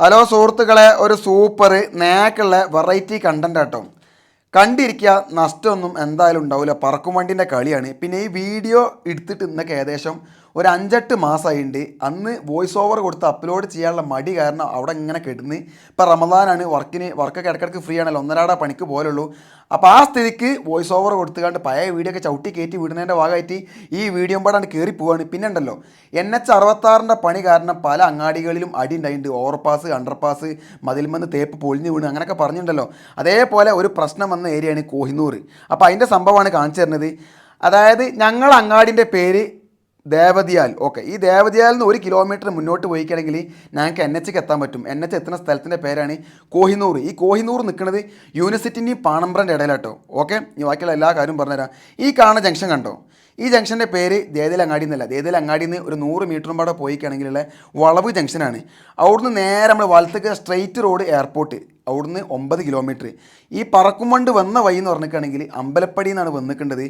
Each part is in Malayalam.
ഹലോ സുഹൃത്തുക്കളെ ഒരു സൂപ്പർ നേക്കുള്ള വെറൈറ്റി കണ്ടന്റ് ആട്ടോ. കണ്ടിരിക്കുക നഷ്ടമൊന്നും എന്തായാലും ഉണ്ടാവില്ല പറക്കും വണ്ടിന്റെ കളിയാണ്. പിന്നെ ഈ വീഡിയോ എടുത്തിട്ട് ഇന്നൊക്കെ ഏകദേശം ഒരു അഞ്ചെട്ട് മാസമായിട്ടുണ്ട് അന്ന് വോയിസ് ഓവർ കൊടുത്ത് അപ്ലോഡ് ചെയ്യാനുള്ള മടി കാരണം അവിടെ ഇങ്ങനെ കിടന്ന്. ഇപ്പം റമദാനാണ് വർക്കിന് വർക്കൊക്കെ ഇടയ്ക്കിടയ്ക്ക് ഫ്രീ ആണല്ലോ ഒന്നരാട പണിക്ക് പോലുള്ളൂ അപ്പോൾ ആ സ്ഥിതിക്ക് വോയിസ് ഓവർ കൊടുത്തുകൊണ്ട് പഴയ വീഡിയോ ഒക്കെ ചവിട്ടി കയറ്റി വിടുന്നതിന്റെ ഭാഗമായിട്ട് ഈ വീഡിയോ പാടാണ് കയറി പോവാണ്. പിന്നെ ഉണ്ടല്ലോ എൻ എച്ച് അറുപത്താറിന്റെ പണി കാരണം പല അങ്ങാടികളിലും അടി ഉണ്ടായിട്ടുണ്ട് ഓവർപാസ് അണ്ടർപാസ് മതിൽമന്ന് തേപ്പ് പൊളിഞ്ഞ് വീണ് അങ്ങനെയൊക്കെ പറഞ്ഞിട്ടുണ്ടല്ലോ. അതേപോലെ ഒരു പ്രശ്നം വന്ന ഏരിയയാണ് കോഹിനൂർ. അപ്പോൾ അതിന്റെ സംഭവമാണ് കാണിച്ചു തരുന്നത്. അതായത് ഞങ്ങൾ അങ്ങാടിന്റെ പേര് ദേവതിയാൽ ഓക്കെ. ഈ ദേവതിയാലിൽ നിന്ന് ഒരു കിലോമീറ്റർ മുന്നോട്ട് പോയിക്കണമെങ്കിൽ ഞങ്ങൾക്ക് എൻ എച്ചിക്ക് എത്താൻ പറ്റും. എൻ എച്ച് എത്തുന്ന സ്ഥലത്തിന്റെ പേരാണ് കോഹിനൂർ. ഈ കോഹിനൂർ നിൽക്കുന്നത് യൂണിവേഴ്സിറ്റിന്റെയും പാണമ്പ്രന്റെ ഇടയിലാട്ടോ. ഓക്കെ. ഈ ബാക്കിയുള്ള എല്ലാ കാര്യവും പറഞ്ഞുതരാം. ഈ കാണുന്ന ജംഗ്ഷൻ കണ്ടോ? ഈ ജംഗ്ഷന്റെ പേര് ദേതിലങ്ങാടി എന്നല്ല. ദേതിലങ്ങാടിയിൽ നിന്ന് ഒരു നൂറ് മീറ്ററും പാടെ പോയിക്കാണെങ്കിലുള്ള വളവ് ജംഗ്ഷനാണ്. അവിടുന്ന് നേരെ നമ്മൾ വലത്തേക്ക് സ്ട്രെയിറ്റ് റോഡ് എയർപോർട്ട് അവിടുന്ന് ഒമ്പത് കിലോമീറ്റർ ഈ പറക്കുംവണ്ട് വന്ന വഴി എന്ന് പറഞ്ഞിട്ടാണെങ്കിൽ അമ്പലപ്പടി എന്നാണ് വന്നിക്കേണ്ടത്.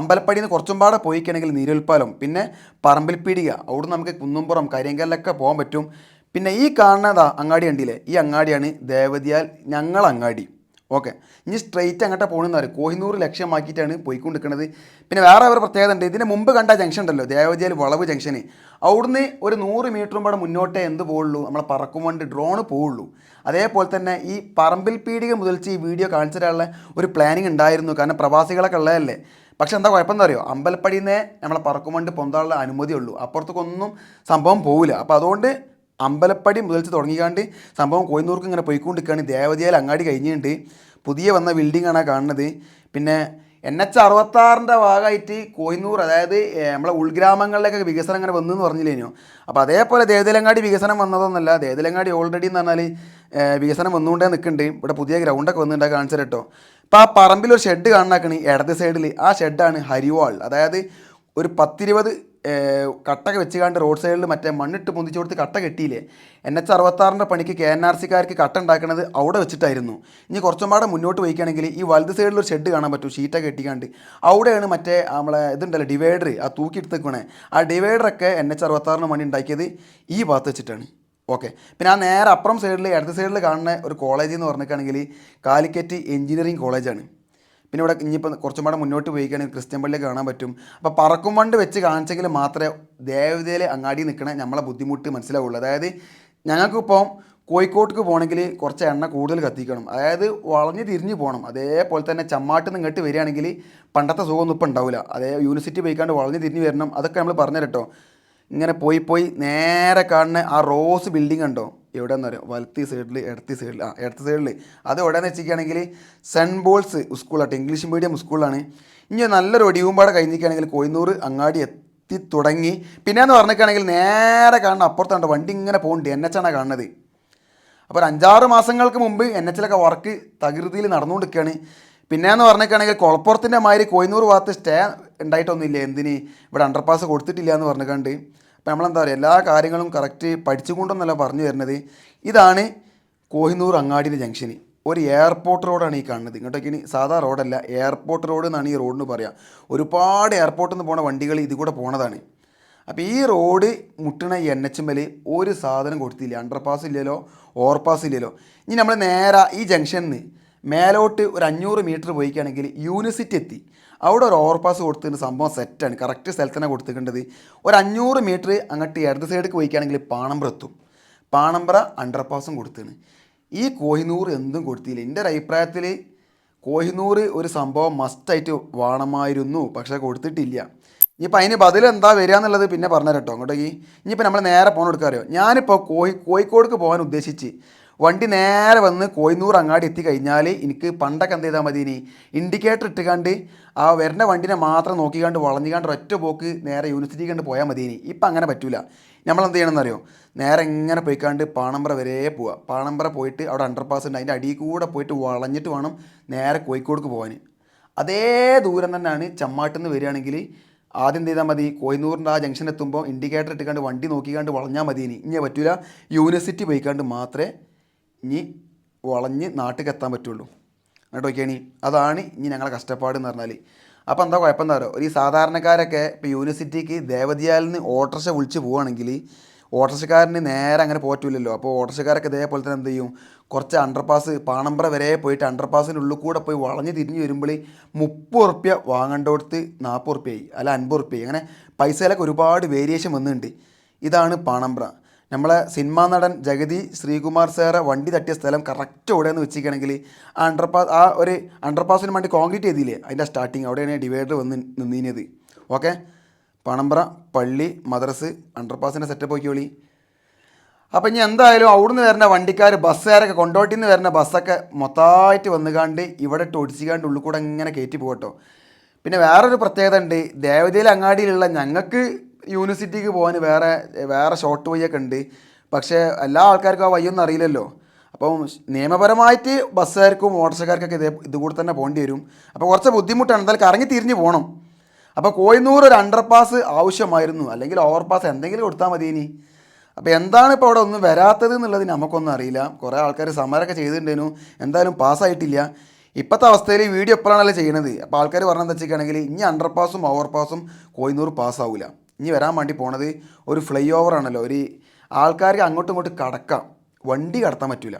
അമ്പലപ്പടിയിൽ നിന്ന് കുറച്ചും പാടെ പോയിക്കുകയാണെങ്കിൽ നീരുൽപ്പാലം പിന്നെ പറമ്പിൽപ്പീടിക അവിടുന്ന് നമുക്ക് കുന്നുംപുറം കരിങ്കല്ലൊക്കെ പോകാൻ പറ്റും. പിന്നെ ഈ കാണുന്നതാ അങ്ങാടി ഉണ്ടില്ലേ ഈ അങ്ങാടിയാണ് ദേവതിയാൽ ഞങ്ങൾ അങ്ങാടി. ഓക്കെ ഇനി സ്ട്രെയിറ്റ് അങ്ങോട്ട് പോകണമെന്ന് പറയും. കോഹിനൂർ ലക്ഷ്യമാക്കിയിട്ടാണ് പോയിക്കൊണ്ടിരിക്കുന്നത് പിന്നെ വേറെ ഒരു പ്രത്യേകത ഉണ്ട്. ഇതിന് മുമ്പ് കണ്ട ജംഗ്ഷൻ ഉണ്ടല്ലോ. ദേവജയിൽ വളവ് ജംഗ്ഷന് അവിടുന്ന് ഒരു നൂറ് മീറ്ററും പാടെ മുന്നോട്ടേ എന്ത് പോകുള്ളൂ നമ്മളെ പറക്കും വണ്ടി ഡ്രോണ് പോവുള്ളൂ. അതേപോലെ തന്നെ ഈ പറമ്പിൽ പീടിക മുതൽച്ച് ഈ വീഡിയോ കാണിച്ചു തരാനുള്ള ഒരു പ്ലാനിങ് ഉണ്ടായിരുന്നു. കാരണം പ്രവാസികളൊക്കെ ഉള്ളതല്ലേ. പക്ഷെ എന്താ കുഴപ്പമെന്ന് അറിയോ? അമ്പലപ്പടിയിൽ നിന്നേ നമ്മളെ പറക്കും വണ്ടി പൊന്താനുള്ള അനുമതിയുള്ളൂ. അപ്പുറത്തേക്കൊന്നും സംഭവം പോവില്ല. അപ്പോൾ അതുകൊണ്ട് അമ്പലപ്പടി മുതൽച്ച് തുടങ്ങിക്കാണ്ട് സംഭവം കോയന്നൂർക്ക് ഇങ്ങനെ പോയിക്കൊണ്ടിരിക്കുകയാണ് ദേവതയാൽ അങ്ങാടി കഴിഞ്ഞിട്ടുണ്ട്. പുതിയ വന്ന ബിൽഡിംഗ് ആണ് കാണുന്നത്. പിന്നെ എൻ എച്ച് അറുപത്താറിന്റെ ഭാഗമായിട്ട് കോയിന്നൂർ അതായത് നമ്മളെ ഉൾഗ്രാമങ്ങളിലൊക്കെ വികസനം അങ്ങനെ വന്നു എന്ന് പറഞ്ഞില്ലേനോ. അപ്പോൾ അതേപോലെ ദേവതലങ്ങാടി വികസനം വന്നതൊന്നല്ല. ദേവതലങ്ങാടി ഓൾറെഡി എന്ന് പറഞ്ഞാൽ വികസനം വന്നുകൊണ്ടേ നിൽക്കുന്നുണ്ട് ഇവിടെ പുതിയ ഗ്രൗണ്ടൊക്കെ വന്നിട്ടുണ്ട്. കാണിച്ചു കേട്ടോ ഇപ്പോൾ ആ പറമ്പിൽ ഒരു ഷെഡ് കാണാക്കണി ഇടത് സൈഡിൽ ആ ഷെഡാണ് ഹരിവാൾ. അതായത് ഒരു പത്തിരുപത് കട്ടൊക്കെ വെച്ചുകാണ്ട് റോഡ് സൈഡിൽ മറ്റേ മണ്ണിട്ട് പൊന്തിച്ച് കൊടുത്ത് കട്ട കെട്ടിയില്ലേ? എൻ എച്ച് അറുപത്താറിന്റെ പണിക്ക് കെ എൻ ആർ സിക്കാർക്ക് കട്ട ഉണ്ടാക്കുന്നത് അവിടെ വെച്ചിട്ടായിരുന്നു. ഇനി കുറച്ചും പാടെ മുന്നോട്ട് പോയിക്കുകയാണെങ്കിൽ ഈ വലത് സൈഡിൽ ഒരു ഷെഡ് കാണാൻ പറ്റും ഷീറ്റൊക്കെ കെട്ടിക്കാണ്ട്. അവിടെയാണ് മറ്റേ നമ്മളെ ഇതുണ്ടല്ലോ ഡിവൈഡർ ആ തൂക്കി എടുത്തേക്കണേ. ആ ഡിവൈഡറൊക്കെ എൻ എച്ച് അറുപത്താറിന് പണി ഉണ്ടാക്കിയത് ഈ ഭാഗത്ത് വെച്ചിട്ടാണ്. ഓക്കെ. പിന്നെ ആ നേരെ അപ്പുറം സൈഡിൽ ഇടത് സൈഡിൽ കാണുന്ന ഒരു കോളേജ് എന്ന് പറഞ്ഞിട്ടാണെങ്കിൽ കാലിക്കറ്റ് എഞ്ചിനീയറിംഗ് കോളേജാണ്. പിന്നെ ഇവിടെ ഇനിയിപ്പോൾ കുറച്ചും കൂടെ മുന്നോട്ട് പോയിക്കുകയാണെങ്കിൽ ക്രിസ്ത്യൻ പള്ളിയിൽ കാണാൻ പറ്റും. അപ്പോൾ പറക്കും വണ്ട് വെച്ച് കാണിച്ചെങ്കിൽ മാത്രമേ ദേവതയിലെ അങ്ങാടി നിൽക്കണ നമ്മളെ ബുദ്ധിമുട്ട് മനസ്സിലാവുള്ളൂ. അതായത് ഞങ്ങൾക്കിപ്പോൾ കോഴിക്കോട്ടേക്ക് പോകണമെങ്കിൽ കുറച്ച് എണ്ണ കൂടുതൽ കത്തിക്കണം. അതായത് വളഞ്ഞ് തിരിഞ്ഞ് പോകണം. അതേപോലെ തന്നെ ചമ്മാട്ടിൽ നിന്ന് ഇങ്ങോട്ട് വരികയാണെങ്കിൽ പണ്ടത്തെ സുഖമൊന്നും ഇപ്പം ഉണ്ടാവില്ല. അതേ യൂണിവേഴ്സിറ്റി പോയിക്കാണ്ട് വളഞ്ഞ് തിരിഞ്ഞ് വരണം. അതൊക്കെ നമ്മൾ പറഞ്ഞു കേട്ടോ. ഇങ്ങനെ പോയി പോയി നേരെ കാണുന്ന ആ റോസ് ബിൽഡിംഗ് ഉണ്ടോ എവിടെയെന്ന് പറയും വലത്തി സൈഡിൽ ഇടത്തി സൈഡിൽ ആ ഇടത്തി സൈഡിൽ അത് എവിടെയെന്ന് വെച്ചിരിക്കുകയാണെങ്കിൽ സെന്റ് ബോൾസ് സ്കൂളാട്ടോ ഇംഗ്ലീഷ് മീഡിയം സ്കൂളാണ് ഇനി നല്ലൊരു ഒടിവുമ്പാടെ കഴിഞ്ഞിരിക്കുകയാണെങ്കിൽ കോയന്നൂർ അങ്ങാടി എത്തി തുടങ്ങി. പിന്നെയെന്ന് പറഞ്ഞിരിക്കുകയാണെങ്കിൽ നേരെ കാണുന്ന അപ്പുറത്താണ് വണ്ടി ഇങ്ങനെ പോകുന്നുണ്ട്. എൻ എച്ച് ആണ് കാണുന്നത്. അപ്പോൾ ഒരു അഞ്ചാറ് മാസങ്ങൾക്ക് മുമ്പ് എൻ എച്ചിലൊക്കെ വർക്ക് തകൃതിയിൽ നടന്നുകൊണ്ടിരിക്കുകയാണ്. പിന്നെയെന്ന് പറഞ്ഞിട്ടാണെങ്കിൽ കുളപ്പുറത്തിന്റെ മാതിരി കോയന്നൂർ ഭാഗത്ത് സ്റ്റേ ഉണ്ടായിട്ടൊന്നുമില്ല. എന്തിന്? ഇവിടെ അണ്ടർപാസ് കൊടുത്തിട്ടില്ല എന്ന് പറഞ്ഞിട്ടുണ്ട് അപ്പോൾ നമ്മളെന്താ പറയുക എല്ലാ കാര്യങ്ങളും കറക്റ്റ് പഠിച്ചുകൊണ്ടെന്നല്ല പറഞ്ഞു തരുന്നത് ഇതാണ് കോഹിനൂർ അങ്ങാടിയുടെ ജംഗ്ഷന് ഒരു എയർപോർട്ട് റോഡാണ് ഈ കാണുന്നത്. ഇങ്ങോട്ടേക്ക് ഇനി സാധാ റോഡല്ല എയർപോർട്ട് റോഡ് എന്നാണ് ഈ റോഡിന് പറയുക ഒരുപാട് എയർപോർട്ടിൽ നിന്ന് പോണ വണ്ടികൾ ഇതുകൂടെ കൂടെ പോണതാണ്. അപ്പോൾ ഈ റോഡ് മുട്ടണ എൻ എച്ച് എമ്മിൽ ഒരു സാധനം കൊടുത്തില്ല. അണ്ടർപാസ് ഇല്ലല്ലോ ഓവർപാസ് ഇല്ലല്ലോ. ഇനി നമ്മൾ നേരെ ഈ ജംഗ്ഷനിൽ നിന്ന് മേലോട്ട് ഒരു അഞ്ഞൂറ് മീറ്റർ പോയിക്കുകയാണെങ്കിൽ യൂണിവേഴ്സിറ്റി എത്തി. അവിടെ ഒരു ഓവർപാസ് കൊടുത്തിട്ട് സംഭവം സെറ്റാണ് കറക്റ്റ് സ്ഥലത്ത് തന്നെ കൊടുത്തിട്ടുണ്ടത് ഒരു അഞ്ഞൂറ് മീറ്റർ അങ്ങോട്ട് ഇടത് സൈഡിലേക്ക് പോയിക്കുകയാണെങ്കിൽ പാണമ്പ്ര എത്തും. പാണമ്പ്ര അണ്ടർപാസും കൊടുത്തിട്ടുണ്ട് ഈ കോഹിനൂർ എന്തും കൊടുത്തില്ല. എന്റെ ഒരു അഭിപ്രായത്തിൽ കോഹിനൂർ ഒരു സംഭവം മസ്റ്റായിട്ട് വേണമായിരുന്നു. പക്ഷേ കൊടുത്തിട്ടില്ല. ഇനിയിപ്പോൾ അതിന് ബദൽ എന്താ വരിക എന്നുള്ളത് പിന്നെ പറഞ്ഞു കേട്ടോ. അങ്ങോട്ടേക്ക്. ഇനിയിപ്പോൾ നമ്മൾ നേരെ പോകണം എടുക്കാറിയോ ഞാനിപ്പോൾ കോഴി കോഴിക്കോടേക്ക് പോകാൻ ഉദ്ദേശിച്ച് വണ്ടി നേരെ വന്ന് കോയിന്നൂർ അങ്ങാടി എത്തിക്കഴിഞ്ഞാൽ എനിക്ക് പണ്ടൊക്കെ എന്ത് ചെയ്താൽ മതി ഇനി ഇൻഡിക്കേറ്റർ ഇട്ടുകാണ്ട് ആ വരുന്ന വണ്ടിനെ മാത്രം നോക്കിക്കാണ്ട് വളഞ്ഞുകാണ്ട് ഒറ്റ പോക്ക് നേരെ യൂണിവേഴ്സിറ്റി കണ്ട് പോയാൽ മതി ഇനി ഇപ്പം അങ്ങനെ പറ്റൂല. നമ്മൾ എന്ത് ചെയ്യണമെന്ന് അറിയോ? നേരെ ഇങ്ങനെ പോയിക്കാണ്ട് പാണമ്പ്ര വരെ പോവുക പാണമ്പ്ര പോയിട്ട് അവിടെ അണ്ടർപാസ് ഉണ്ട്. അതിന്റെ അടിയിൽ കൂടെ പോയിട്ട് വളഞ്ഞിട്ട് വേണം നേരെ കോഴിക്കോടേക്ക് പോകാൻ അതേ ദൂരം തന്നെയാണ് ചമ്മാട്ടിൽ നിന്ന് വരികയാണെങ്കിൽ ആദ്യം ചെയ്താൽ മതി? കോയിന്നൂറിന്റെ ആ ജംഗ്ഷൻ എത്തുമ്പോൾ ഇൻഡിക്കേറ്റർ ഇട്ടുകൊണ്ട് വണ്ടി നോക്കിക്കാണ്ട് വളഞ്ഞാൽ മതി ഇനി ഇനി പറ്റൂല. യൂണിവേഴ്സിറ്റി പോയിക്കാണ്ട് മാത്രമേ ഇനി വളഞ്ഞ് നാട്ടിൽ എത്താൻ പറ്റുള്ളൂ. എന്നിട്ട് നോക്കിയാണി അതാണ് ഇനി ഞങ്ങളെ കഷ്ടപ്പാട് എന്ന് പറഞ്ഞാൽ അപ്പോൾ എന്താ കുഴപ്പം എന്താ പറയുക ഒരു സാധാരണക്കാരൊക്കെ ഇപ്പോൾ യൂണിവേഴ്സിറ്റിക്ക് ദേവതിയാലിൽ നിന്ന് ഓട്ടർഷ വിളിച്ച് പോവുകയാണെങ്കിൽ ഓട്ടോറിക്ഷക്കാരന് നേരെ അങ്ങനെ പോറ്റില്ലല്ലോ അപ്പോൾ ഓട്ടോറിക്ഷക്കാരൊക്കെ ഇതേപോലെ തന്നെ എന്ത് ചെയ്യും? കുറച്ച് അണ്ടർപാസ് പാണമ്പ്ര വരെ പോയിട്ട് അണ്ടർപാസിന്റെ ഉള്ളിൽ കൂടെ പോയി വളഞ്ഞ് തിരിഞ്ഞ് വരുമ്പോൾ മുപ്പത് ഉറുപ്യ വാങ്ങേണ്ടടുത്ത് നാൽപ്പത് ഉറുപ്പ്യായി. അല്ല അൻപത് ഉറുപ്പ്യായി. അങ്ങനെ പൈസയിലൊക്കെ ഒരുപാട് വേരിയേഷൻ വന്നിട്ടുണ്ട് ഇതാണ് പാണമ്പ്ര. നമ്മളെ സിനിമാ നടൻ ജഗതി ശ്രീകുമാർ സാറെ വണ്ടി തട്ടിയ സ്ഥലം കറക്റ്റ് എവിടെയെന്ന് വെച്ചിരിക്കണമെങ്കിൽ ആ അണ്ടർപാസ് ആ ഒരു അണ്ടർപാസിന് വേണ്ടി കോൺക്രീറ്റ് ചെയ്തില്ലേ? അതിന്റെ സ്റ്റാർട്ടിങ് അവിടെയാണ് ഡിവൈഡർ വന്ന് നിന്നീനത്. ഓക്കെ പണമ്പ്ര പള്ളി മദ്രസ് അണ്ടർപാസിന്റെ സെറ്റപ്പ് നോക്കിയോളി അപ്പം ഇനി എന്തായാലും അവിടുന്ന് വരുന്ന വണ്ടിക്കാർ ബസ്സുകാരൊക്കെ കൊണ്ടോട്ടിൽ നിന്ന് വരുന്ന ബസ്സൊക്കെ മൊത്തമായിട്ട് വന്നുകാണ്ട് ഇവിടെ ഇട്ട് ഒടിച്ചിക്കാണ്ട് ഉള്ളിൽ കൂടെ ഇങ്ങനെ കയറ്റി പോകട്ടോ. പിന്നെ വേറൊരു പ്രത്യേകത ഉണ്ട്. ദേവതയിലെ അങ്ങാടിയിലുള്ള ഞങ്ങൾക്ക് യൂണിവേഴ്സിറ്റിക്ക് പോകാൻ വേറെ വേറെ ഷോർട്ട് വഴിയൊക്കെ ഉണ്ട്. പക്ഷേ എല്ലാ ആൾക്കാർക്കും ആ വഴിയൊന്നും അറിയില്ലല്ലോ. അപ്പം നിയമപരമായിട്ട് ബസ്സുകാർക്കും ഓട്ടോറിക്ഷക്കാർക്കൊക്കെ ഇതേ ഇതുകൂടെ തന്നെ പോകേണ്ടി വരും. അപ്പോൾ കുറച്ച് ബുദ്ധിമുട്ടാണ്. എന്തായാലും കറങ്ങി തിരിഞ്ഞ് പോകണം. അപ്പോൾ കോയന്നൂർ ഒരു അണ്ടർപാസ് ആവശ്യമായിരുന്നു. അല്ലെങ്കിൽ ഓവർപാസ് എന്തെങ്കിലും കൊടുത്താൽ മതി ഇനി. അപ്പോൾ എന്താണ് ഇപ്പോൾ അവിടെ ഒന്നും വരാത്തത് എന്നുള്ളത് നമുക്കൊന്നും അറിയില്ല. കുറേ ആൾക്കാർ സമരമൊക്കെ ചെയ്തിട്ടുണ്ടേനു. എന്തായാലും പാസ്സായിട്ടില്ല ഇപ്പോഴത്തെ അവസ്ഥയിൽ വീഡിയോ എപ്പോഴാണല്ലോ ചെയ്യണത്. അപ്പോൾ ആൾക്കാർ പറഞ്ഞതെന്ന് വെച്ചിട്ടാണെങ്കിൽ ഇനി അണ്ടർപാസും ഓവർപാസും കോയന്നൂർ പാസ്സാവില്ല ഇനി വരാൻ വേണ്ടി പോണത് ഒരു ഫ്ലൈ ഓവർ ആണല്ലോ. ഒരു ആൾക്കാർക്ക് അങ്ങോട്ടും ഇങ്ങോട്ട് കടക്കാം. വണ്ടി കടത്താൻ പറ്റില്ല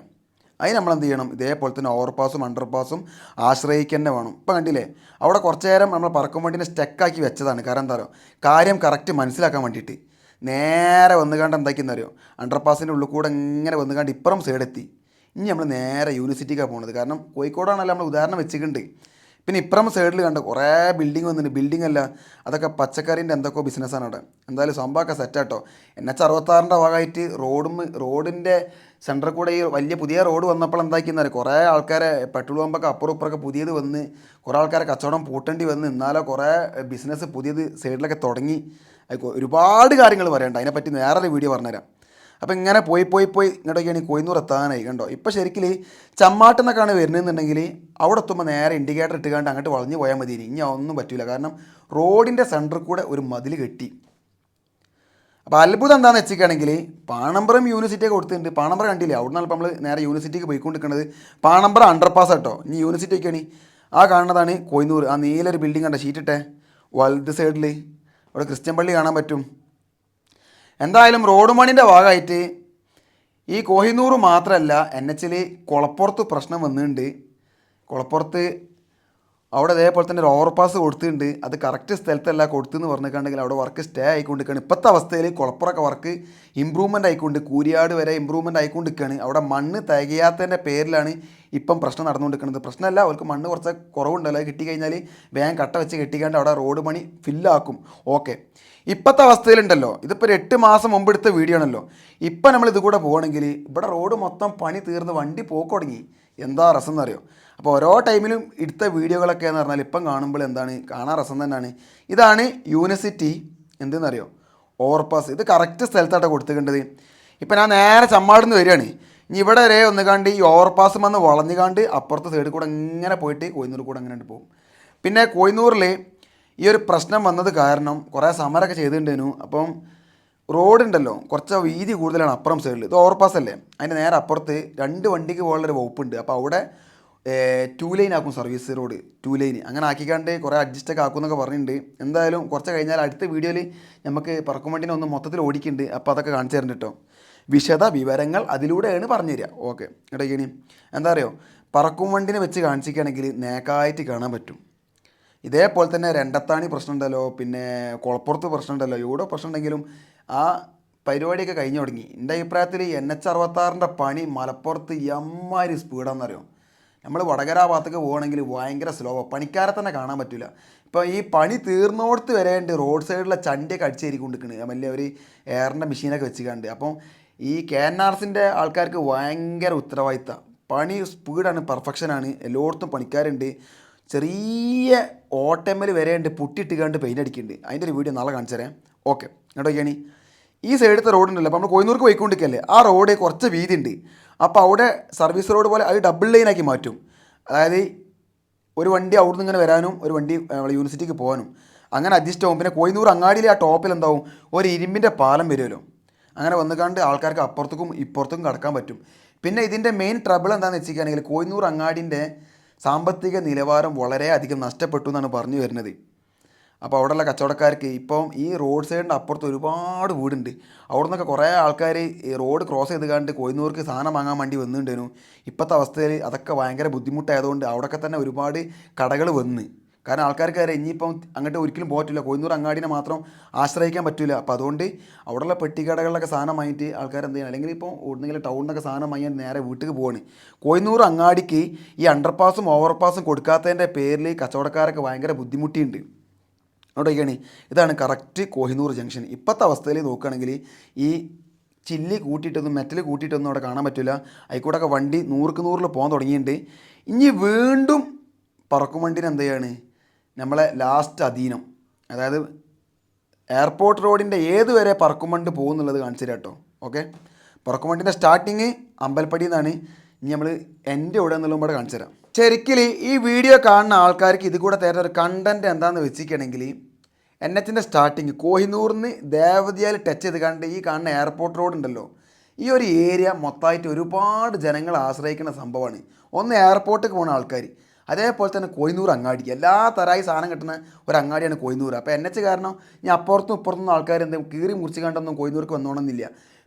അതിന് നമ്മൾ എന്ത് ചെയ്യണം? ഇതേപോലെ തന്നെ ഓവർപാസും അണ്ടർപാസും ആശ്രയിക്കുക തന്നെ വേണം. ഇപ്പം കണ്ടില്ലേ? അവിടെ കുറച്ച് നേരം നമ്മൾ പറക്കും വണ്ടിനെ സ്റ്റക്കാക്കി വെച്ചതാണ്. കാരണം എന്താ പറയുക കാര്യം കറക്റ്റ് മനസ്സിലാക്കാൻ വേണ്ടിയിട്ട്. നേരെ വന്നു കണ്ട് എന്താക്കിയെന്നറിയോ അണ്ടർപാസിന്റെ ഉള്ളിൽ കൂടെ ഇങ്ങനെ വന്നു കണ്ട് ഇപ്പുറം സൈഡെത്തി ഇനി നമ്മൾ നേരെ യൂണിവേഴ്സിറ്റിക്കാണ് പോകുന്നത് കാരണം കോഴിക്കോടാണല്ലോ നമ്മൾ ഉദാഹരണം വെച്ചിട്ടുണ്ട്. പിന്നെ ഇപ്പുറം സൈഡിൽ കണ്ട കുറേ ബിൽഡിംഗ് വന്നിട്ടുണ്ട്. ബിൽഡിംഗ് അല്ല അതൊക്കെ പച്ചക്കറിന്റെ എന്തൊക്കെയോ ബിസിനസ്സാണ് അവിടെ. എന്തായാലും സംഭവമൊക്കെ സെറ്റാട്ടോ എൻ എച്ച് അറുപത്താറിന്റെ ഭാഗമായിട്ട് റോഡും റോഡിന്റെ സെന്ററിൽ കൂടെ ഈ വലിയ പുതിയ റോഡ് വന്നപ്പോൾ എന്താക്കിയെന്നാൽ കുറേ ആൾക്കാരെ പെട്രോൾ പമ്പൊക്കെ അപ്പുറം ഇപ്പുറമൊക്കെ പുതിയത് വന്ന് കുറേ ആൾക്കാരെ കച്ചവടം പൂട്ടേണ്ടി വന്ന് എന്നാലോ കുറേ ബിസിനസ് പുതിയത് സൈഡിലൊക്കെ തുടങ്ങി. ഒരുപാട് കാര്യങ്ങൾ പറയണ്ട. അതിനെപ്പറ്റി നേരെ വീഡിയോ പറഞ്ഞുതരാം. അപ്പോൾ ഇങ്ങനെ പോയി പോയി പോയി ഇങ്ങോട്ടൊക്കെയാണ് ഈ കോയിന്നൂർ എത്താനായി കണ്ടോ? ഇപ്പോൾ ശരിക്കും ചമ്മാട്ടെന്നൊക്കെയാണ് വരുന്നതെന്നുണ്ടെങ്കിൽ അവിടെ എത്തുമ്പോൾ നേരെ ഇൻഡിക്കേറ്റർ ഇട്ടുകൊണ്ട് അങ്ങോട്ട് വളഞ്ഞു പോയാൽ മതി. ഇനി ഒന്നും പറ്റില്ല കാരണം റോഡിന്റെ സെന്ററിൽ കൂടെ ഒരു മതിൽ കെട്ടി. അപ്പോൾ അത്ഭുതം എന്താണെന്ന് വെച്ചിരിക്കുകയാണെങ്കിൽ പാണമ്പറം യൂണിവേഴ്സിറ്റിയൊക്കെ കൊടുത്തിട്ടുണ്ട്. പാണമ്പറ കണ്ടില്ലേ? അവിടെ നിന്നാണ് നമ്മൾ നേരെ യൂണിവേഴ്സിറ്റിക്ക് പോയിക്കൊണ്ടിരിക്കുന്നത് പാണമ്പറ അണ്ടർപാസ് കേട്ടോ ഇനി യൂണിവേഴ്സിറ്റി ഒക്കെയാണ് ആ കാണുന്നതാണ് കോയിന്നൂർ ആ നീലൊരു ബിൽഡിംഗ് കണ്ട? ഷീറ്റിട്ടെ വലത് സൈഡിൽ അവിടെ ക്രിസ്ത്യൻ പള്ളി കാണാൻ പറ്റും. എന്തായാലും റോഡ് പണിന്റെ ഭാഗമായിട്ട് ഈ കോഹിനൂർ മാത്രമല്ല എൻ എച്ചിൽ കുളപ്പുറത്ത് പ്രശ്നം വന്നിട്ടുണ്ട് കുളപ്പുറത്ത് അവിടെ അതേപോലെ തന്നെ ഒരു ഓവർപാസ് കൊടുത്തിട്ടുണ്ട്. അത് കറക്റ്റ് സ്ഥലത്തല്ല കൊടുത്തെന്ന് പറഞ്ഞിട്ടുണ്ടെങ്കിൽ അവിടെ വർക്ക് സ്റ്റേ ആയിക്കൊണ്ടിരിക്കുകയാണ്. ഇപ്പോഴത്തെ അവസ്ഥയിൽ കുളപ്പുറൊക്കെ വർക്ക് ഇമ്പ്രൂവ്മെന്റ് ആയിക്കൊണ്ട് കൂരിയാട് വരെ ഇമ്പ്രൂവ്മെന്റ് ആയിക്കൊണ്ടിരിക്കുകയാണ്. അവിടെ മണ്ണ് തികയാത്തതിന്റെ പേരിലാണ് ഇപ്പം പ്രശ്നം നടന്നുകൊണ്ടിരിക്കുന്നത്. പ്രശ്നമല്ല അവർക്ക് മണ്ണ് കുറച്ച് കുറവുണ്ടല്ലോ. അത് കിട്ടിക്കഴിഞ്ഞാൽ വേഗം കട്ട വെച്ച് കെട്ടിക്കാണ്ട് അവിടെ റോഡ് പണി ഫില്ലാക്കും ഓക്കെ ഇപ്പോഴത്തെ അവസ്ഥയിലുണ്ടല്ലോ. ഇതിപ്പോൾ ഒരു എട്ട് മാസം മുമ്പ് എടുത്ത വീഡിയോ ആണല്ലോ. ഇപ്പം നമ്മൾ ഇത് പോകണമെങ്കിൽ ഇവിടെ റോഡ് മൊത്തം പണി തീർന്ന് വണ്ടി പോക്ക് എന്താ രസം എന്നറിയോ അപ്പോൾ ഓരോ ടൈമിലും എടുത്ത വീഡിയോകളൊക്കെ എന്ന് പറഞ്ഞാൽ ഇപ്പം കാണുമ്പോൾ എന്താണ്? കാണാൻ രസം തന്നെയാണ്. ഇതാണ് യൂണിവേഴ്സിറ്റി എന്തെന്നറിയോ ഓവർപാസ് ഇത് കറക്റ്റ് സ്ഥലത്താട്ടോ കൊടുത്തിട്ടുണ്ടത് ഇപ്പം ഞാൻ നേരെ ചമ്മാടുന്ന് വരികയാണ്. ഇനി ഇവിടെ വരെ ഒന്ന് കണ്ട് ഈ ഓവർപാസ് വന്ന് വളഞ്ഞുകാണ്ട് അപ്പുറത്തെ സൈഡിൽ കൂടെ ഇങ്ങനെ പോയിട്ട് കോയിന്നൂർ കൂടെ അങ്ങനെ പോകും. പിന്നെ കോയിന്നൂരിൽ ഈ ഒരു പ്രശ്നം വന്നത് കാരണം കുറേ സമരമൊക്കെ ചെയ്തിട്ടുണ്ടായിരുന്നു. അപ്പം റോഡ് ഉണ്ടല്ലോ കുറച്ച് വീതി കൂടുതലാണ് അപ്പുറം സൈഡിൽ ഇത് ഓവർപാസ് അല്ലേ? അതിന്റെ നേരെ അപ്പുറത്ത് രണ്ട് വണ്ടിക്ക് പോകാനുള്ളൊരു വകുപ്പുണ്ട്. അപ്പോൾ അവിടെ ടു ലൈൻ ആക്കും സർവീസ് റോഡ് ടു ലൈൻ അങ്ങനെ ആക്കിക്കാണ്ട് കുറേ അഡ്ജസ്റ്റ് ഒക്കെ ആക്കും എന്നൊക്കെ പറഞ്ഞിട്ടുണ്ട്. എന്തായാലും കുറച്ച് കഴിഞ്ഞാൽ അടുത്ത വീഡിയോയിൽ നമുക്ക് പറക്കും വണ്ടിനെ ഒന്ന് മൊത്തത്തിൽ ഓടിക്കുന്നുണ്ട്. അപ്പോൾ അതൊക്കെ കാണിച്ചു തരുന്നുണ്ട് കേട്ടോ വിശദ വിവരങ്ങൾ അതിലൂടെയാണ് പറഞ്ഞു തരിക. ഓക്കെ. ഇനി എന്താ പറയുക പറക്കും വണ്ടിനെ വെച്ച് കാണിച്ചിരിക്കുകയാണെങ്കിൽ നേക്കായിട്ട് കാണാൻ പറ്റും. ഇതേപോലെ തന്നെ രണ്ടത്താണി പ്രശ്നമുണ്ടല്ലോ പിന്നെ കുളപ്പുറത്ത് പ്രശ്നമുണ്ടല്ലോ. എവിടെ പ്രശ്നമുണ്ടെങ്കിലും ആ പരിപാടിയൊക്കെ കഴിഞ്ഞു തുടങ്ങി. എന്റെ അഭിപ്രായത്തിൽ എൻ എച്ച് അറുപത്താറിന്റെ പണി മലപ്പുറത്ത് എമ്മാതിരി സ്പീഡാണെന്നറിയോ നമ്മൾ വടകര ഭാഗത്തേക്ക് പോകണമെങ്കിൽ ഭയങ്കര സ്ലോ പണിക്കാരെ തന്നെ കാണാൻ പറ്റില്ല ഇപ്പോൾ ഈ പണി തീർന്നോടത്ത് വരേണ്ട് റോഡ് സൈഡിലെ ചണ്ടിയൊക്കെ അടിച്ചേരിക്കൊണ്ടിരിക്കുന്നത് വലിയ ഒരു എയറിന്റെ മെഷീനൊക്കെ വെച്ചിട്ടുണ്ട് അപ്പം ഈ കെ എൻ ആർസിന്റെ ആൾക്കാർക്ക് ഭയങ്കര ഉത്തരവാദിത്തം. പണി സ്പീഡാണ് പെർഫെക്ഷനാണ് എല്ലായിടത്തും പണിക്കാരുണ്ട്. ചെറിയ ഓട്ടമ്മൽ വരെയുണ്ട് പുട്ടിയിട്ട് കണ്ട് പെയിന്റ് അടിക്കുന്നുണ്ട് അതിന്റെ ഒരു വീഡിയോ നാളെ കാണിച്ചു തരാം ഓക്കെ. ഇങ്ങോട്ടൊക്കെയാണ്. ഈ സൈഡത്തെ റോഡ് ഉണ്ടല്ലോ. അപ്പോൾ നമ്മൾ കോയന്നൂർക്ക് പോയിക്കൊണ്ടിരിക്കല്ലേ. ആ റോഡ് കുറച്ച് വീതി ഉണ്ട് അപ്പോൾ അവിടെ സർവീസ് റോഡ് പോലെ അത് ഡബിൾ ലൈനാക്കി മാറ്റും. അതായത് ഒരു വണ്ടി അവിടുന്ന് ഇങ്ങനെ വരാനും ഒരു വണ്ടി യൂണിവേഴ്സിറ്റിക്ക് പോകാനും. അങ്ങനെ അഡ്ജസ്റ്റ് ആവും. പിന്നെ കോയന്നൂർ അങ്ങാടിയിലെ ആ ടോപ്പിൽ എന്താവും? ഒരു ഇരുമ്പിന്റെ പാലം വരുമല്ലോ. അങ്ങനെ വന്നുകൊണ്ട് ആൾക്കാർക്ക് അപ്പുറത്തേക്കും ഇപ്പുറത്തേക്കും കടക്കാൻ പറ്റും. പിന്നെ ഇതിന്റെ മെയിൻ ട്രബിൾ എന്താണെന്ന് വെച്ചിരിക്കുകയാണെങ്കിൽ കോയന്നൂർ അങ്ങാടിന്റെ സാമ്പത്തിക നിലവാരം വളരെയധികം നഷ്ടപ്പെട്ടു എന്നാണ് പറഞ്ഞു വരുന്നത്. അപ്പോൾ അവിടെയുള്ള കച്ചവടക്കാർക്ക് ഇപ്പം ഈ റോഡ് സൈഡിന്റെ അപ്പുറത്ത് ഒരുപാട് വീടുണ്ട്. അവിടെ നിന്നൊക്കെ കുറേ ആൾക്കാർ ഈ റോഡ് ക്രോസ് ചെയ്ത് കണ്ട് കോയിന്നൂർക്ക് സാധനം വാങ്ങാൻ വേണ്ടി വന്നിട്ടുണ്ടായിരുന്നു ഇപ്പോഴത്തെ അവസ്ഥയിൽ അതൊക്കെ ഭയങ്കര ബുദ്ധിമുട്ടായതുകൊണ്ട് അവിടെയൊക്കെ തന്നെ ഒരുപാട് കടകൾ വന്ന്. കാരണം ആൾക്കാർക്ക് അറിയാം ഇനിയിപ്പം അങ്ങോട്ട് ഒരിക്കലും പോറ്റില്ല കോയിന്നൂർ അങ്ങാടിനെ മാത്രം ആശ്രയിക്കാൻ പറ്റില്ല അപ്പോൾ അതുകൊണ്ട് അവിടെയുള്ള പെട്ടിക്കടകളിലൊക്കെ സാധനം വാങ്ങിയിട്ട് ആൾക്കാർ എന്ത് ചെയ്യണം? അല്ലെങ്കിൽ ഇപ്പോൾ ഒന്നെങ്കിലും ടൗണിലൊക്കെ സാധനം വാങ്ങിയാൽ നേരെ വീട്ടിൽ പോവാണ്. കോയിന്നൂർ അങ്ങാടിക്ക് ഈ അണ്ടർപാസും ഓവർപാസും കൊടുക്കാത്തതിന്റെ പേരിൽ കച്ചവടക്കാരൊക്കെ ഭയങ്കര ബുദ്ധിമുട്ടിയുണ്ട്. അവിടെയൊക്കെയാണ് ഇതാണ് കറക്റ്റ് കോഹിനൂർ ജംഗ്ഷൻ ഇപ്പോഴത്തെ അവസ്ഥയിൽ നോക്കുകയാണെങ്കിൽ ഈ ചില്ലി കൂട്ടിയിട്ടൊന്നും മെറ്റൽ കൂട്ടിയിട്ടൊന്നും അവിടെ കാണാൻ പറ്റില്ല. അതിക്കൂടെയൊക്കെ വണ്ടി നൂറുക്ക് നൂറിൽ പോകാൻ തുടങ്ങിയിട്ടുണ്ട്. ഇനി വീണ്ടും പറക്കും വണ്ടിന് എന്ത് ചെയ്യാണ്? നമ്മളെ ലാസ്റ്റ് അധീനം. അതായത് എയർപോർട്ട് റോഡിന്റെ ഏത് വരെ പറക്കും പറക്കുമണ്ട് പോകുന്നുള്ളത് കാണിച്ചു തരാം കേട്ടോ. ഓക്കെ പറക്കും വണ്ടിന്റെ സ്റ്റാർട്ടിങ് അമ്പലപ്പടി എന്നാണ്. ഇനി നമ്മൾ എന്റെ ഇവിടെ എന്നുള്ളതും കൂടെ കാണിച്ചു തരാം ശരിക്കും ഈ വീഡിയോ കാണുന്ന ആൾക്കാർക്ക് ഇത് കൂടെ തരുന്ന ഒരു കണ്ടന്റ് എന്താണെന്ന് വെച്ചിരിക്കണമെങ്കിൽ എൻ എച്ചിന്റെ സ്റ്റാർട്ടിങ് കോഹിനൂറിന് ദേവതിയാൽ ടച്ച് ചെയ്ത് കണ്ട് ഈ കാണുന്ന എയർപോർട്ട് റോഡ് ഉണ്ടല്ലോ. ഈ ഒരു ഏരിയ മൊത്തമായിട്ട് ഒരുപാട് ജനങ്ങൾ ആശ്രയിക്കുന്ന സംഭവമാണ്. ഒന്ന് എയർപോർട്ടിൽ പോകുന്ന ആൾക്കാർ. അതേപോലെ തന്നെ കോയിന്നൂർ അങ്ങാടി. എല്ലാ തരായി സാധനം കിട്ടുന്ന ഒരു അങ്ങാടിയാണ് കോയിന്നൂർ അപ്പോൾ എൻ എച്ച് കാരണം ഞാൻ അപ്പുറത്തും ഇപ്പുറത്തുനിന്ന് ആൾക്കാർ എന്തും കീറി മുറിച്ച് കണ്ടൊന്നും കോയിന്നൂർക്ക് വന്നോണമെന്നില്ല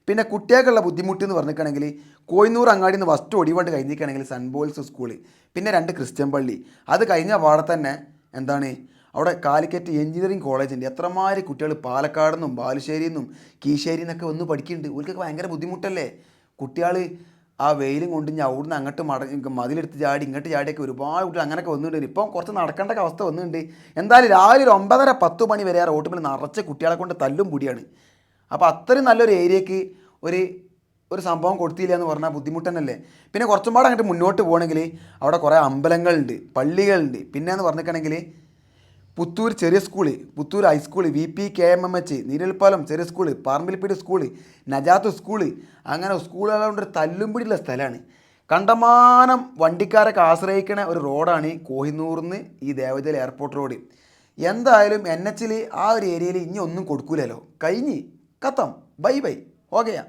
പിന്നെ കുട്ടികൾക്കുള്ള ബുദ്ധിമുട്ട് എന്ന് പറഞ്ഞിട്ടാണെങ്കിൽ കോയിന്നൂർ അങ്ങാടി നിന്ന് ഫസ്റ്റ് ഒടിവണ്ട് കഴിഞ്ഞിരിക്കുകയാണെങ്കിൽ സൺബോയ്സ് സ്കൂൾ പിന്നെ രണ്ട് ക്രിസ്ത്യൻ പള്ളി. അത് കഴിഞ്ഞ പാടെ തന്നെ എന്താണ്? അവിടെ കാലിക്കറ്റ് എഞ്ചിനീയറിംഗ് കോളേജുണ്ട് എത്രമാതിരി കുട്ടികൾ പാലക്കാട് നിന്നും ബാലുശ്ശേരിയിൽ നിന്നും കീശ്ശേരിയിൽ നിന്നൊക്കെ വന്ന് പഠിക്കുന്നുണ്ട്. ഓർക്കൊക്കെ ഭയങ്കര ബുദ്ധിമുട്ടല്ലേ? കുട്ടികൾ ആ വെയിലും കൊണ്ട് ഞാൻ അവിടുന്ന് അങ്ങോട്ട് മട മതിലെടുത്ത് ചാടി ഇങ്ങോട്ട് ചാടിയൊക്കെ ഒരുപാട് കുട്ടികൾ അങ്ങനെയൊക്കെ വന്നിട്ടുണ്ട്. ഇപ്പം കുറച്ച് നടക്കേണ്ട അവസ്ഥ വന്നിട്ടുണ്ട്. എന്തായാലും രാവിലെ ഒരു ഒമ്പതര പത്ത് മണി വരെ ആ റോട്ടിൽ നിറച്ച് കുട്ടികളെ കൊണ്ട് തല്ലും പൊടിയാണ്. അപ്പോൾ അത്രയും നല്ലൊരു ഏരിയക്ക് ഒരു ഒരു സംഭവം കൊടുത്തില്ല എന്ന് പറഞ്ഞാൽ ബുദ്ധിമുട്ട് തന്നെയല്ലേ? പിന്നെ കുറച്ചും പാടെ അങ്ങോട്ട് മുന്നോട്ട് പോകണമെങ്കിൽ അവിടെ കുറേ അമ്പലങ്ങളുണ്ട് പള്ളികളുണ്ട്. പിന്നെ എന്ന് പറഞ്ഞിട്ടുണ്ടെങ്കിൽ പുത്തൂർ ചെറിയ school Puthur high school V P K M M H Neeralpalam ചെറിയ സ്കൂൾ പാർമ്പിലിപ്പീട് സ്കൂൾ നജാത്ത് സ്കൂൾ അങ്ങനെ സ്കൂളുകളുടെ തല്ലുംപിടിയുള്ള സ്ഥലമാണ്. കണ്ടമാനം വണ്ടിക്കാരൊക്കെ ആശ്രയിക്കുന്ന ഒരു റോഡാണ് കോഹിന്നൂർന്ന് ഈ ദേവജല എയർപോർട്ട് റോഡ് എന്തായാലും എൻ എച്ചിൽ ആ ഒരു ഏരിയയിൽ ഇനി ഒന്നും കൊടുക്കൂലല്ലോ. കഴിഞ്ഞ് കത്തം. Bye bye. ഓക്കെയാ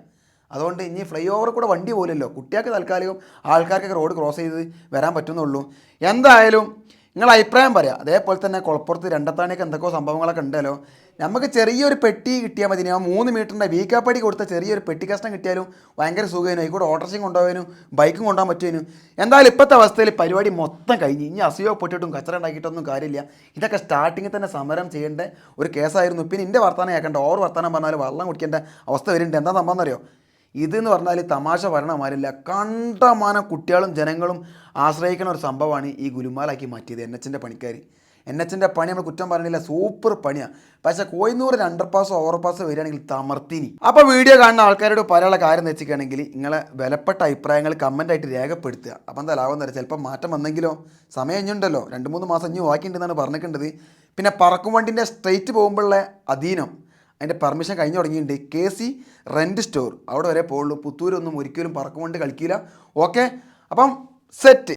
അതുകൊണ്ട് ഇനി ഫ്ലൈ ഓവർ കൂടെ വണ്ടി പോലല്ലോ കുട്ടികൾക്ക് താൽക്കാലികം ആൾക്കാർക്കൊക്കെ റോഡ് ക്രോസ് ചെയ്ത് വരാൻ പറ്റുന്നുള്ളൂ. എന്തായാലും നിങ്ങൾ അഭിപ്രായം പറയാം. അതേപോലെ തന്നെ കുളപ്പുറത്ത് രണ്ടത്താണിയൊക്കെ എന്തൊക്കെയോ സംഭവങ്ങളൊക്കെ ഉണ്ടല്ലോ. നമുക്ക് ചെറിയൊരു പെട്ടി കിട്ടിയാൽ മതി. ഞാൻ മൂന്ന് മീറ്ററിന്റെ വീക്കാപ്പടി കൊടുത്ത ചെറിയൊരു പെട്ടി കഷ്ണം കിട്ടിയാലും ഭയങ്കര സുഖമായിരുന്നു കൂടെ ഓട്ടോറിക്ഷയും കൊണ്ടുപോകാനും ബൈക്കും കൊണ്ടുപോകാൻ പറ്റുമായിരുന്നു എന്തായാലും ഇപ്പോഴത്തെ അവസ്ഥയിൽ പരിപാടി മൊത്തം കഴിഞ്ഞ്. ഇനി അസുഖം പൊട്ടിയിട്ടും കച്ചറ ഉണ്ടാക്കിയിട്ടൊന്നും കാര്യമില്ല. ഇതൊക്കെ സ്റ്റാർട്ടിങ്ങിൽ തന്നെ സമരം ചെയ്യേണ്ട ഒരു കേസായിരുന്നു പിന്നെ എന്റെ വർത്തമാനം കേൾക്കേണ്ട. ഓർ വർത്തമാനം പറഞ്ഞാൽ വെള്ളം കുടിക്കേണ്ട അവസ്ഥ വരുന്നുണ്ട്. എന്താ സംഭവം എന്നറിയോ? ഇതെന്ന് പറഞ്ഞാൽ തമാശ വരണമാരില്ല കണ്ടമാനം കുട്ടികളും ജനങ്ങളും ആശ്രയിക്കുന്ന ഒരു സംഭവമാണ് ഈ ഗുലുമാലാക്കി മാറ്റിയത് എൻ എച്ചിന്റെ പണിക്കാർ എൻ എച്ചിന്റെ പണി നമ്മൾ കുറ്റം പറഞ്ഞില്ല സൂപ്പർ പണിയാണ് പക്ഷേ പാസ് ഓവർ പാസോ വരികയാണെങ്കിൽ തമർത്തിനി. അപ്പോൾ വീഡിയോ കാണുന്ന ആൾക്കാരോട് പറയാനുള്ള കാര്യം എന്ന് വെച്ചിട്ടുണ്ടെങ്കിൽ നിങ്ങളെ വിലപ്പെട്ട അഭിപ്രായങ്ങൾ കമന്റായിട്ട് രേഖപ്പെടുത്തുക. അപ്പോൾ എന്താ ലാഭം തരാം ചിലപ്പോൾ മാറ്റം വന്നെങ്കിലോ സമയം ഇഞ്ഞുണ്ടല്ലോ രണ്ട് മൂന്ന് മാസം ഇഞ്ഞു ബാക്കിയുണ്ടെന്നാണ് പറഞ്ഞിട്ടുണ്ടത് പിന്നെ പറക്കും വണ്ടിന്റെ സ്ട്രെയിറ്റ് പോകുമ്പോഴുള്ള അധീനം. അതിന്റെ പെർമിഷൻ കഴിഞ്ഞു തുടങ്ങിയിട്ടുണ്ട്. കെ സി റെന്റ് സ്റ്റോർ അവിടെ വരെ പോകുള്ളൂ പുത്തൂരൊന്നും ഒരിക്കലും പറക്കും കൊണ്ട് കളിക്കില്ല ഓക്കെ അപ്പം സെറ്റ്